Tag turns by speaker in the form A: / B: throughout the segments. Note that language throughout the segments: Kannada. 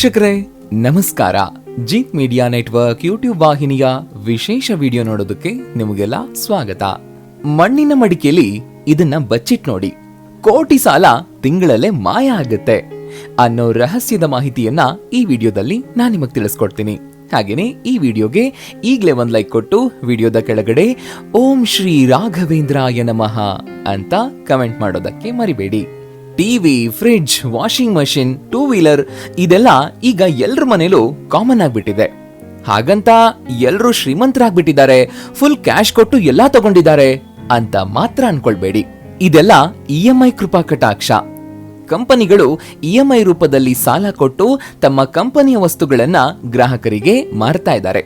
A: ವೀಕ್ಷಕರೇ, ನಮಸ್ಕಾರ. ಜೀತ್ ಮೀಡಿಯಾ ನೆಟ್ವರ್ಕ್ ಯೂಟ್ಯೂಬ್ ವಾಹಿನಿಯ ವಿಶೇಷ ವಿಡಿಯೋ ನೋಡೋದಕ್ಕೆ ನಿಮಗೆಲ್ಲ ಸ್ವಾಗತ. ಮಣ್ಣಿನ ಮಡಿಕೆಯಲ್ಲಿ ಇದನ್ನ ಬಚ್ಚಿಟ್ ನೋಡಿ. ಕೋಟಿ ಸಾಲ ತಿಂಗಳಲ್ಲೇ ಮಾಯ ಆಗುತ್ತೆ ಅನ್ನೋ ರಹಸ್ಯದ ಮಾಹಿತಿಯನ್ನ ಈ ವಿಡಿಯೋದಲ್ಲಿ ನಾನು ನಿಮಗೆ ತಿಳಿಸ್ಕೊಡ್ತೀನಿ. ಹಾಗೇನೆ ಈ ವಿಡಿಯೋಗೆ ಈಗಲೇ ಒಂದ್ ಲೈಕ್ ಕೊಟ್ಟು ವಿಡಿಯೋದ ಕೆಳಗಡೆ ಓಂ ಶ್ರೀ ರಾಘವೇಂದ್ರಾಯ ನಮಃ ಅಂತ ಕಮೆಂಟ್ ಮಾಡೋದಕ್ಕೆ ಮರಿಬೇಡಿ. TV, fridge, washing machine two wheeler ಇದೆಲ್ಲ ಈಗ ಎಲ್ರ ಮನೇಲೂ ಕಾಮನ್ ಆಗಿಬಿಟ್ಟಿದೆ. ಹಾಗಂತ ಎಲ್ಲರೂ ಶ್ರೀಮಂತರಾಗ್ಬಿಟ್ಟಿದ್ದಾರೆ ಫುಲ್ ಕ್ಯಾಶ್ ಕೊಟ್ಟು ಎಲ್ಲಾ ತಗೊಂಡಿದ್ದಾರೆ ಅಂತ ಮಾತ್ರ ಅನ್ಕೊಳ್ಬೇಡಿ. ಇದೆಲ್ಲ ಇ ಎಂ ಐ ಕೃಪಾ ಕಟಾಕ್ಷ. ಕಂಪನಿಗಳು ಇ ಎಂ ಐ ರೂಪದಲ್ಲಿ ಸಾಲ ಕೊಟ್ಟು ತಮ್ಮ ಕಂಪನಿಯ ವಸ್ತುಗಳನ್ನ ಗ್ರಾಹಕರಿಗೆ ಮಾರ್ತಾ ಇದ್ದಾರೆ.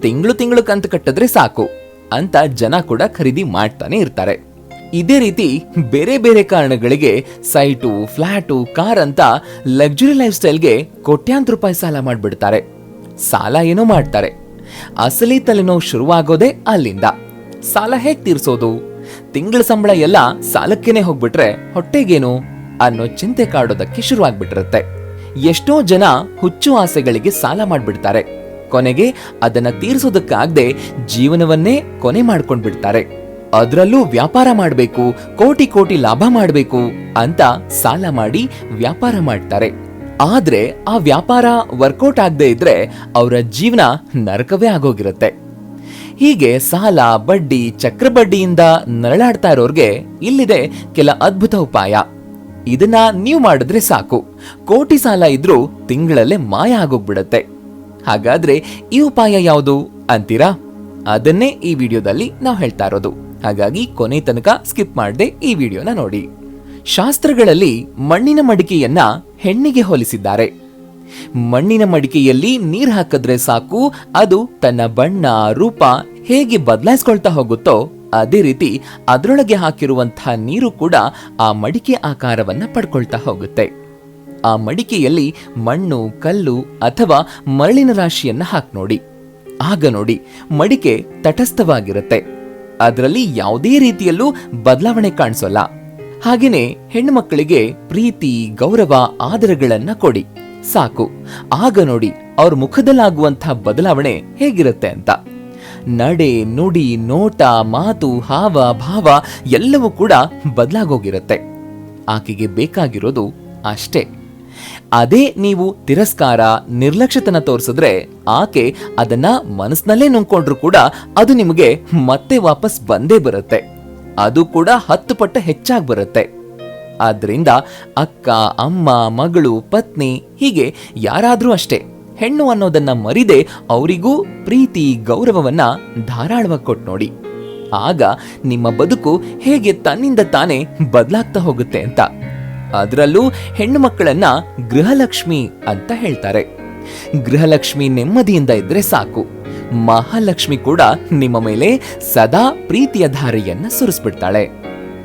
A: ತಿಂಗಳು ತಿಂಗಳು ಕಂತು ಕಟ್ಟಿದ್ರೆ ಸಾಕು ಅಂತ ಜನ ಕೂಡ ಖರೀದಿ ಮಾಡ್ತಾನೆ ಇರ್ತಾರೆ. ಇದೇ ರೀತಿ ಬೇರೆ ಬೇರೆ ಕಾರಣಗಳಿಗೆ ಸೈಟು ಫ್ಲ್ಯಾಟು ಕಾರ್ ಅಂತ ಲಕ್ಸುರಿ ಲೈಫ್ ಸ್ಟೈಲ್ಗೆ ಕೋಟ್ಯಾಂತರ ರೂಪಾಯಿ ಸಾಲ ಮಾಡಿಬಿಡ್ತಾರೆ. ಸಾಲ ಏನೋ ಮಾಡ್ತಾರೆ. ಅಸಲಿ ತಲೆನೋವು ಶುರುವಾಗೋದೇ ಅಲ್ಲಿಂದ. ಸಾಲ ಹೇಗ್ ತೀರ್ಸೋದು? ತಿಂಗಳ ಸಂಬಳ ಎಲ್ಲ ಸಾಲಕ್ಕೇನೆ ಹೋಗ್ಬಿಟ್ರೆ ಹೊಟ್ಟೆಗೇನು ಅನ್ನೋ ಚಿಂತೆ ಕಾಡೋದಕ್ಕೆ ಶುರುವಾಗ್ಬಿಟ್ಟಿರುತ್ತೆ. ಎಷ್ಟೋ ಜನ ಹುಚ್ಚು ಆಸೆಗಳಿಗೆ ಸಾಲ ಮಾಡಿಬಿಡ್ತಾರೆ. ಕೊನೆಗೆ ಅದನ್ನ ತೀರಿಸೋದಕ್ಕಾಗದೆ ಜೀವನವನ್ನೇ ಕೊನೆ ಮಾಡ್ಕೊಂಡ್ಬಿಡ್ತಾರೆ. ಅದ್ರಲ್ಲೂ ವ್ಯಾಪಾರ ಮಾಡಬೇಕು, ಕೋಟಿ ಕೋಟಿ ಲಾಭ ಮಾಡಬೇಕು ಅಂತ ಸಾಲ ಮಾಡಿ ವ್ಯಾಪಾರ ಮಾಡ್ತಾರೆ. ಆದ್ರೆ ಆ ವ್ಯಾಪಾರ ವರ್ಕೌಟ್ ಆಗದೆ ಇದ್ರೆ ಅವರ ಜೀವನ ನರಕವೇ ಆಗೋಗಿರುತ್ತೆ. ಹೀಗೆ ಸಾಲ, ಬಡ್ಡಿ, ಚಕ್ರಬಡ್ಡಿಯಿಂದ ನರಳಾಡ್ತಾ ಇರೋರ್ಗೆ ಇಲ್ಲಿದೆ ಕೆಲ ಅದ್ಭುತ ಉಪಾಯ. ಇದನ್ನ ನೀವು ಮಾಡಿದ್ರೆ ಸಾಕು. ಕೋಟಿ ಸಾಲ ಇದ್ರೂ ತಿಂಗಳಲ್ಲೇ ಮಾಯ ಆಗೋಗ್ಬಿಡತ್ತೆ. ಹಾಗಾದ್ರೆ ಈ ಉಪಾಯ ಯಾವುದು ಅಂತೀರಾ? ಅದನ್ನೇ ಈ ವಿಡಿಯೋದಲ್ಲಿ ನಾವು ಹೇಳ್ತಾ ಇರೋದು. ಹಾಗಾಗಿ ಕೊನೆ ತನಕ ಸ್ಕಿಪ್ ಮಾಡದೆ ಈ ವಿಡಿಯೋನ ನೋಡಿ. ಶಾಸ್ತ್ರಗಳಲ್ಲಿ ಮಣ್ಣಿನ ಮಡಿಕೆಯನ್ನ ಹೆಣ್ಣಿಗೆ ಹೋಲಿಸಿದ್ದಾರೆ. ಮಣ್ಣಿನ ಮಡಿಕೆಯಲ್ಲಿ ನೀರ್ ಹಾಕಿದ್ರೆ ಸಾಕು, ಅದು ತನ್ನ ಬಣ್ಣ, ರೂಪ ಹೇಗೆ ಬದಲಾಯಿಸ್ಕೊಳ್ತಾ ಹೋಗುತ್ತೋ ಅದೇ ರೀತಿ ಅದರೊಳಗೆ ಹಾಕಿರುವಂತಹ ನೀರು ಕೂಡ ಆ ಮಡಿಕೆ ಆಕಾರವನ್ನ ಪಡ್ಕೊಳ್ತಾ ಹೋಗುತ್ತೆ. ಆ ಮಡಿಕೆಯಲ್ಲಿ ಮಣ್ಣು, ಕಲ್ಲು ಅಥವಾ ಮರಳಿನ ರಾಶಿಯನ್ನ ಹಾಕ್ ನೋಡಿ. ಆಗ ನೋಡಿ ಮಡಿಕೆ ತಟಸ್ಥವಾಗಿರುತ್ತೆ. ಅದರಲ್ಲಿ ಯಾವುದೇ ರೀತಿಯಲ್ಲೂ ಬದಲಾವಣೆ ಕಾಣಿಸೋಲ್ಲ. ಹಾಗೇನೆ ಹೆಣ್ಣು ಮಕ್ಕಳಿಗೆ ಪ್ರೀತಿ, ಗೌರವ, ಆದರಗಳನ್ನ ಕೊಡಿ. ಸಾಕು. ಆಗ ನೋಡಿ ಅವ್ರ ಮುಖದಲ್ಲಾಗುವಂತಹ ಬದಲಾವಣೆ ಹೇಗಿರುತ್ತೆ ಅಂತ. ನಡೆ, ನುಡಿ, ನೋಟ, ಮಾತು, ಹಾವ, ಭಾವ ಎಲ್ಲವೂ ಕೂಡ ಬದಲಾಗೋಗಿರುತ್ತೆ. ಆಕೆಗೆ ಬೇಕಾಗಿರೋದು ಅಷ್ಟೇ. ಅದೇ ನೀವು ತಿರಸ್ಕಾರ, ನಿರ್ಲಕ್ಷ್ಯತನ ತೋರಿಸಿದ್ರೆ ಆಕೆ ಅದನ್ನ ಮನಸ್ಸಿನಲ್ಲೇ ನುಂಗ್ಕೊಂಡ್ರು ಕೂಡ ಅದು ನಿಮಗೆ ಮತ್ತೆ ವಾಪಸ್ ಬಂದೇ ಬರುತ್ತೆ. ಅದು ಕೂಡ ಹತ್ತು ಪಟ್ಟ ಹೆಚ್ಚಾಗಿ ಬರುತ್ತೆ. ಆದ್ರಿಂದ ಅಕ್ಕ, ಅಮ್ಮ, ಮಗಳು, ಪತ್ನಿ ಹೀಗೆ ಯಾರಾದ್ರೂ ಅಷ್ಟೇ ಹೆಣ್ಣು ಅನ್ನೋದನ್ನ ಮರಿದೆ ಅವರಿಗೂ ಪ್ರೀತಿ, ಗೌರವವನ್ನ ಧಾರಾಳವಾಗಿ ಕೊಟ್ಟು ನೋಡಿ. ಆಗ ನಿಮ್ಮ ಬದುಕು ಹೇಗೆ ತನ್ನಿಂದ ತಾನೇ ಬದಲಾಗ್ತಾ ಹೋಗುತ್ತೆ ಅಂತ. ಅದರಲ್ಲೂ ಹೆಣ್ಣು ಮಕ್ಕಳನ್ನ ಗೃಹಲಕ್ಷ್ಮಿ ಅಂತ ಹೇಳ್ತಾರೆ. ಗೃಹಲಕ್ಷ್ಮಿ ನೆಮ್ಮದಿಯಿಂದ ಇದ್ರೆ ಸಾಕು. ಮಹಾಲಕ್ಷ್ಮಿ ಕೂಡ ನಿಮ್ಮ ಮೇಲೆ ಸದಾ ಪ್ರೀತಿಯ ಧಾರೆಯನ್ನ ಸುರಿಸ್ಬಿಡ್ತಾಳೆ.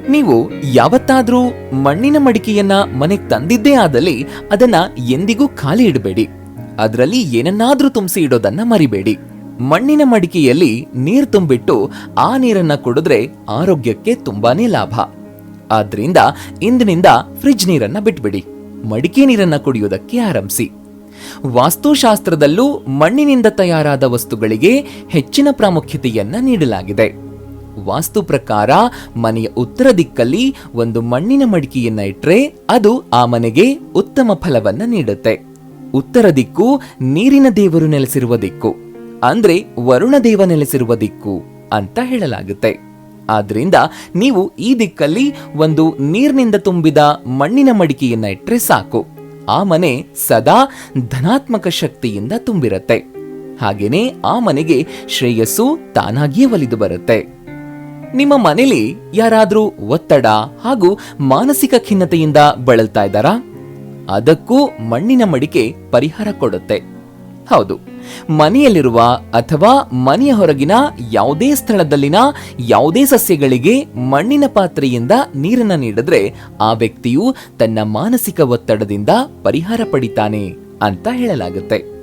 A: ನೀವು ಯಾವತ್ತಾದ್ರೂ ಮಣ್ಣಿನ ಮಡಿಕೆಯನ್ನ ಮನೆಗೆ ತಂದಿದ್ದೇ ಆದಲ್ಲಿ ಅದನ್ನ ಎಂದಿಗೂ ಖಾಲಿ ಇಡಬೇಡಿ. ಅದರಲ್ಲಿ ಏನನ್ನಾದ್ರೂ ತುಂಬಿಸಿ ಇಡೋದನ್ನ ಮರಿಬೇಡಿ. ಮಣ್ಣಿನ ಮಡಿಕೆಯಲ್ಲಿ ನೀರು ತುಂಬಿಟ್ಟು ಆ ನೀರನ್ನ ಕುಡಿದ್ರೆ ಆರೋಗ್ಯಕ್ಕೆ ತುಂಬಾನೇ ಲಾಭ. ಆದ್ರಿಂದ ಇಂದಿನಿಂದ ಫ್ರಿಜ್ ನೀರನ್ನ ಬಿಟ್ಬಿಡಿ. ಮಡಿಕೆ ನೀರನ್ನ ಕುಡಿಯೋದಕ್ಕೆ ಆರಂಭಿಸಿ. ವಾಸ್ತುಶಾಸ್ತ್ರದಲ್ಲೂ ಮಣ್ಣಿನಿಂದ ತಯಾರಾದ ವಸ್ತುಗಳಿಗೆ ಹೆಚ್ಚಿನ ಪ್ರಾಮುಖ್ಯತೆಯನ್ನ ನೀಡಲಾಗಿದೆ. ವಾಸ್ತು ಪ್ರಕಾರ ಮನೆಯ ಉತ್ತರ ದಿಕ್ಕಲ್ಲಿ ಒಂದು ಮಣ್ಣಿನ ಮಡಿಕೆಯನ್ನ ಇಟ್ಟರೆ ಅದು ಆ ಮನೆಗೆ ಉತ್ತಮ ಫಲವನ್ನ ನೀಡುತ್ತೆ. ಉತ್ತರ ದಿಕ್ಕು ನೀರಿನ ದೇವರು ನೆಲೆಸಿರುವ ದಿಕ್ಕು. ಅಂದ್ರೆ ವರುಣ ದೇವ ನೆಲೆಸಿರುವ ದಿಕ್ಕು ಅಂತ ಹೇಳಲಾಗುತ್ತೆ. ಆದ್ರಿಂದ ನೀವು ಈ ದಿಕ್ಕಲ್ಲಿ ಒಂದು ನೀರಿನಿಂದ ತುಂಬಿದ ಮಣ್ಣಿನ ಮಡಿಕೆಯನ್ನ ಇಟ್ಟರೆ ಸಾಕು. ಆ ಮನೆ ಸದಾ ಧನಾತ್ಮಕ ಶಕ್ತಿಯಿಂದ ತುಂಬಿರುತ್ತೆ. ಹಾಗೇನೆ ಆ ಮನೆಗೆ ಶ್ರೇಯಸ್ಸು ತಾನಾಗಿಯೇ ಒಲಿದು ಬರುತ್ತೆ. ನಿಮ್ಮ ಮನೇಲಿ ಯಾರಾದರೂ ಒತ್ತಡ ಹಾಗೂ ಮಾನಸಿಕ ಖಿನ್ನತೆಯಿಂದ ಬಳಲ್ತಾ ಇದ್ದಾರಾ? ಅದಕ್ಕೂ ಮಣ್ಣಿನ ಮಡಿಕೆ ಪರಿಹಾರ ಕೊಡುತ್ತೆ. ಹೌದು. ಮನೆಯಲ್ಲಿರುವ ಅಥವಾ ಮನೆಯ ಹೊರಗಿನ ಯಾವುದೇ ಸ್ಥಳದಲ್ಲಿನ ಯಾವುದೇ ಸಸ್ಯಗಳಿಗೆ ಮಣ್ಣಿನ ಪಾತ್ರೆಯಿಂದ ನೀರನ್ನು ನೀಡಿದ್ರೆ ಆ ವ್ಯಕ್ತಿಯು ತನ್ನ ಮಾನಸಿಕ ಒತ್ತಡದಿಂದ ಪರಿಹಾರ ಪಡಿತಾನೆ ಅಂತ ಹೇಳಲಾಗುತ್ತೆ.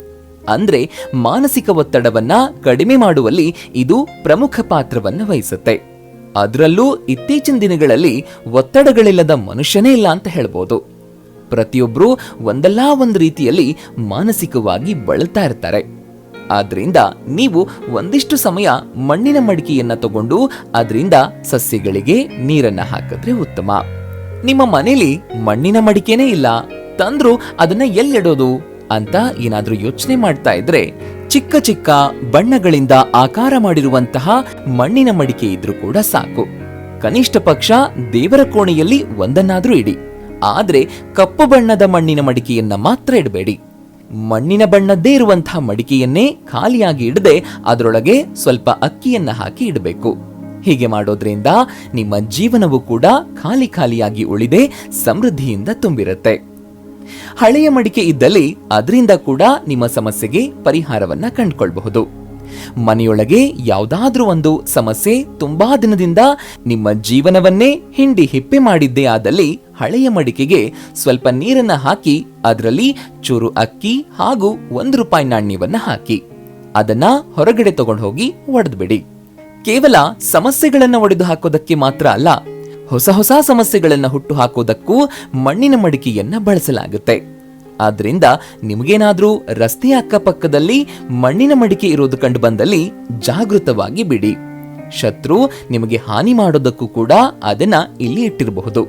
A: ಅಂದ್ರೆ ಮಾನಸಿಕ ಒತ್ತಡವನ್ನ ಕಡಿಮೆ ಮಾಡುವಲ್ಲಿ ಇದು ಪ್ರಮುಖ ಪಾತ್ರವನ್ನು ವಹಿಸುತ್ತೆ. ಅದರಲ್ಲೂ ಇತ್ತೀಚಿನ ದಿನಗಳಲ್ಲಿ ಒತ್ತಡಗಳಿಲ್ಲದ ಮನುಷ್ಯನೇ ಇಲ್ಲ ಅಂತ ಹೇಳ್ಬೋದು. ಪ್ರತಿಯೊಬ್ರು ಒಂದಲ್ಲ ಒಂದು ರೀತಿಯಲ್ಲಿ ಮಾನಸಿಕವಾಗಿ ಬಳಲ್ತಾ ಇರ್ತಾರೆ. ಆದ್ರಿಂದ ನೀವು ಒಂದಿಷ್ಟು ಸಮಯ ಮಣ್ಣಿನ ಮಡಿಕೆಯನ್ನ ತಗೊಂಡು ಅದರಿಂದ ಸಸ್ಯಗಳಿಗೆ ನೀರನ್ನ ಹಾಕಿದ್ರೆ ಉತ್ತಮ. ನಿಮ್ಮ ಮನೇಲಿ ಮಣ್ಣಿನ ಮಡಿಕೆನೇ ಇಲ್ಲ, ತಂದ್ರು ಅದನ್ನ ಎಲ್ಲಿಡೋದು ಅಂತ ಏನಾದ್ರೂ ಯೋಚನೆ ಮಾಡ್ತಾ ಇದ್ರೆ ಚಿಕ್ಕ ಚಿಕ್ಕ ಬಣ್ಣಗಳಿಂದ ಆಕಾರ ಮಾಡಿರುವಂತಹ ಮಣ್ಣಿನ ಮಡಿಕೆ ಇದ್ರೂ ಕೂಡ ಸಾಕು. ಕನಿಷ್ಠ ಪಕ್ಷ ದೇವರ ಕೋಣೆಯಲ್ಲಿ ಒಂದನ್ನಾದ್ರೂ ಇಡಿ. ಆದ್ರೆ ಕಪ್ಪು ಬಣ್ಣದ ಮಣ್ಣಿನ ಮಡಿಕೆಯನ್ನ ಮಾತ್ರ ಇಡಬೇಡಿ. ಮಣ್ಣಿನ ಬಣ್ಣದ್ದೇ ಇರುವಂತಹ ಮಡಿಕೆಯನ್ನೇ ಖಾಲಿಯಾಗಿ ಇಡದೆ ಅದರೊಳಗೆ ಸ್ವಲ್ಪ ಅಕ್ಕಿಯನ್ನ ಹಾಕಿ ಇಡಬೇಕು. ಹೀಗೆ ಮಾಡೋದ್ರಿಂದ ನಿಮ್ಮ ಜೀವನವು ಕೂಡ ಖಾಲಿ ಖಾಲಿಯಾಗಿ ಉಳಿದೆ, ಸಮೃದ್ಧಿಯಿಂದ ತುಂಬಿರುತ್ತೆ. ಹಳೆಯ ಮಡಿಕೆ ಇದ್ದಲ್ಲಿ ಅದರಿಂದ ಕೂಡ ನಿಮ್ಮ ಸಮಸ್ಯೆಗೆ ಪರಿಹಾರವನ್ನ ಕಂಡುಕೊಳ್ಬಹುದು. ಮನೆಯೊಳಗೆ ಯಾವುದಾದ್ರೂ ಒಂದು ಸಮಸ್ಯೆ ತುಂಬಾ ದಿನದಿಂದ ನಿಮ್ಮ ಜೀವನವನ್ನೇ ಹಿಂಡಿ ಹಿಪ್ಪೆ ಮಾಡಿದ್ದೇ ಆದಲ್ಲಿ ಹಳೆಯ ಮಡಿಕೆಗೆ ಸ್ವಲ್ಪ ನೀರನ್ನ ಹಾಕಿ, ಅದರಲ್ಲಿ ಚೂರು ಅಕ್ಕಿ ಹಾಗೂ ಒಂದು ರೂಪಾಯಿ ನಾಣ್ಯವನ್ನ ಹಾಕಿ. ಅದನ್ನ ಹೊರಗಡೆ ತಗೊಂಡು ಹೋಗಿ ಒಡೆದ್ಬಿಡಿ. ಕೇವಲ ಸಮಸ್ಯೆಗಳನ್ನ ಒಡೆದು ಹಾಕೋದಕ್ಕೆ ಮಾತ್ರ ಅಲ್ಲ, ಹೊಸ ಹೊಸ ಸಮಸ್ಯೆಗಳನ್ನ ಹುಟ್ಟು ಹಾಕೋದಕ್ಕೂ ಮಣ್ಣಿನ ಮಡಿಕೆಯನ್ನ ಬಳಸಲಾಗುತ್ತೆ. ಆದ್ರಿಂದ ನಿಮಗೇನಾದ್ರೂ ರಸ್ತೆಯ ಅಕ್ಕಪಕ್ಕದಲ್ಲಿ ಮಣ್ಣಿನ ಮಡಿಕೆ ಇರೋದು ಕಂಡು ಬಂದಲ್ಲಿ ಜಾಗೃತವಾಗಿ ಬಿಡಿ. ಶತ್ರು ನಿಮಗೆ ಹಾನಿ ಮಾಡೋದಕ್ಕೂ ಕೂಡ ಅದನ್ನ ಇಲ್ಲಿ ಇಟ್ಟಿರಬಹುದು.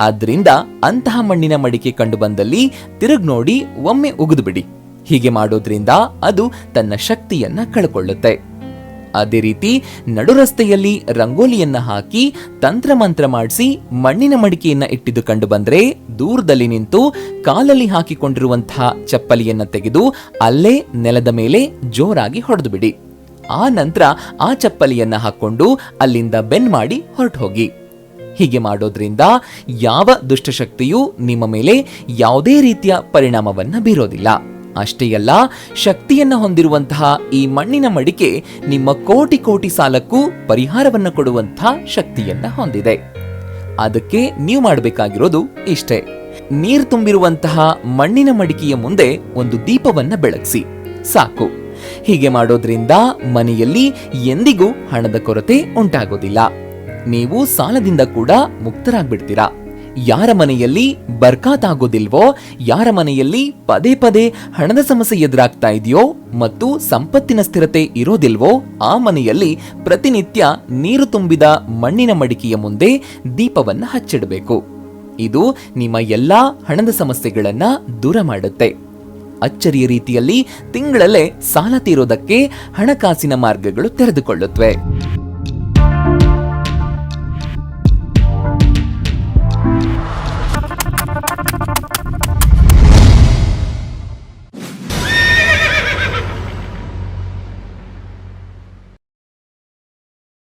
A: ಆದ್ರಿಂದ ಅಂತಹ ಮಣ್ಣಿನ ಮಡಿಕೆ ಕಂಡು ಬಂದಲ್ಲಿ ತಿರುಗ್ ನೋಡಿ ಒಮ್ಮೆ ಉಗಿದು ಬಿಡಿ. ಹೀಗೆ ಮಾಡೋದ್ರಿಂದ ಅದು ತನ್ನ ಶಕ್ತಿಯನ್ನ ಕಳ್ಕೊಳ್ಳುತ್ತೆ. ಅದೇ ರೀತಿ ನಡು ರಸ್ತೆಯಲ್ಲಿ ರಂಗೋಲಿಯನ್ನ ಹಾಕಿ ತಂತ್ರಮಂತ್ರ ಮಾಡಿಸಿ ಮಣ್ಣಿನ ಮಡಿಕೆಯನ್ನ ಇಟ್ಟಿದ್ದು ಕಂಡು ಬಂದ್ರೆ ದೂರದಲ್ಲಿ ನಿಂತು ಕಾಲಲ್ಲಿ ಹಾಕಿಕೊಂಡಿರುವಂತಹ ಚಪ್ಪಲಿಯನ್ನ ತೆಗೆದು ಅಲ್ಲೇ ನೆಲದ ಮೇಲೆ ಜೋರಾಗಿ ಹೊಡೆದು ಬಿಡಿ ಆ ನಂತರ ಆ ಚಪ್ಪಲಿಯನ್ನ ಹಾಕೊಂಡು ಅಲ್ಲಿಂದ ಬೆನ್ ಮಾಡಿ ಹೊರಟು ಹೋಗಿ ಹೀಗೆ ಮಾಡೋದ್ರಿಂದ ಯಾವ ದುಷ್ಟಶಕ್ತಿಯೂ ನಿಮ್ಮ ಮೇಲೆ ಯಾವುದೇ ರೀತಿಯ ಪರಿಣಾಮವನ್ನ ಬೀರೋದಿಲ್ಲ. ಅಷ್ಟೇ ಅಲ್ಲ ಶಕ್ತಿಯನ್ನ ಹೊಂದಿರುವಂತಹ ಈ ಮಣ್ಣಿನ ಮಡಿಕೆ ನಿಮ್ಮ ಕೋಟಿ ಕೋಟಿ ಸಾಲಕ್ಕೂ ಪರಿಹಾರವನ್ನ ಕೊಡುವಂತಹ ಶಕ್ತಿಯನ್ನ ಹೊಂದಿದೆ. ಅದಕ್ಕೆ ನೀವು ಮಾಡಬೇಕಾಗಿರೋದು ಇಷ್ಟೇ. ನೀರು ತುಂಬಿರುವಂತಹ ಮಣ್ಣಿನ ಮಡಿಕೆಯ ಮುಂದೆ ಒಂದು ದೀಪವನ್ನ ಬೆಳಗಿಸಿ. ಸಾಕು. ಹೀಗೆ ಮಾಡೋದ್ರಿಂದ ಮನೆಯಲ್ಲಿ ಎಂದಿಗೂ ಹಣದ ಕೊರತೆ ಉಂಟಾಗೋದಿಲ್ಲ. ನೀವು ಸಾಲದಿಂದ ಕೂಡ ಮುಕ್ತರಾಗ್ಬಿಡ್ತೀರಾ? ಯಾರ ಮನೆಯಲ್ಲಿ ಬರ್ಕಾತ್ ಆಗೋದಿಲ್ವೋ, ಯಾರ ಮನೆಯಲ್ಲಿ ಪದೇ ಪದೇ ಹಣದ ಸಮಸ್ಯೆ ಎದುರಾಗ್ತಾ ಇದೆಯೋ ಮತ್ತು ಸಂಪತ್ತಿನ ಸ್ಥಿರತೆ ಇರೋದಿಲ್ವೋ, ಆ ಮನೆಯಲ್ಲಿ ಪ್ರತಿನಿತ್ಯ ನೀರು ತುಂಬಿದ ಮಣ್ಣಿನ ಮಡಿಕೆಯ ಮುಂದೆ ದೀಪವನ್ನು ಹಚ್ಚಿಡಬೇಕು. ಇದು ನಿಮ್ಮ ಎಲ್ಲಾ ಹಣದ ಸಮಸ್ಯೆಗಳನ್ನು ದೂರ ಮಾಡುತ್ತೆ. ಅಚ್ಚರಿಯ ರೀತಿಯಲ್ಲಿ ತಿಂಗಳಲ್ಲೇ ಸಾಲ ತೀರೋದಕ್ಕೆ ಹಣಕಾಸಿನ ಮಾರ್ಗಗಳು ತೆರೆದುಕೊಳ್ಳುತ್ತವೆ